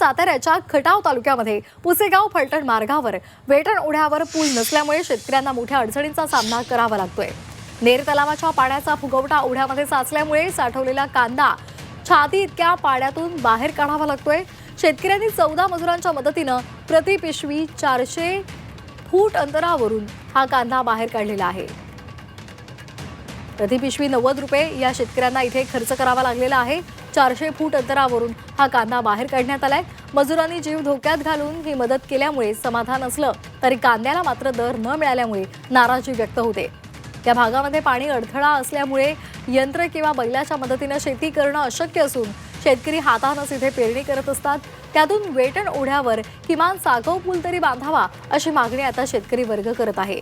साताऱ्याच्या खटाव तालुक्यामध्ये पुसेगाव फलटण मार्गावर वेटण ओढ्यावर पूल नसल्यामुळे शेतकऱ्यांना मोठ्या अडचणींचा सामना करावा लागतोय. नेर तलावाच्या पाण्याचा फुगवटा ओढ्यामध्ये साचल्यामुळे साठवलेला कांदा छाती इतक्या पाण्यातून बाहेर काढावा लागतोय. शेतकऱ्यांनी चौदा मजुरांच्या मदतीनं प्रति पिशवी चारशे फूट अंतरावरून हा कांदा बाहेर काढलेला आहे. प्रति पिशवी नव्वद रुपये या शेतकऱ्यांना इथे खर्च करावा लागलेला आहे. चारशे फूट अंतरावरून हा कांदा बाहेर काढण्यात आलाय. मजुरांनी जीव धोक्यात घालून ही मदत केल्यामुळे समाधान असलं तरी कांद्याला मात्र दर न मिळाल्यामुळे नाराजी व्यक्त होते. त्या भागामध्ये पाणी अडथळा असल्यामुळे यंत्र किंवा बैलाच्या मदतीनं शेती करणं अशक्य असून शेतकरी हातानंच इथे पेरणी करत असतात. त्यातून वेटण ओढ्यावर किमान सागव पूल तरी बांधावा अशी मागणी आता शेतकरी वर्ग करत आहे.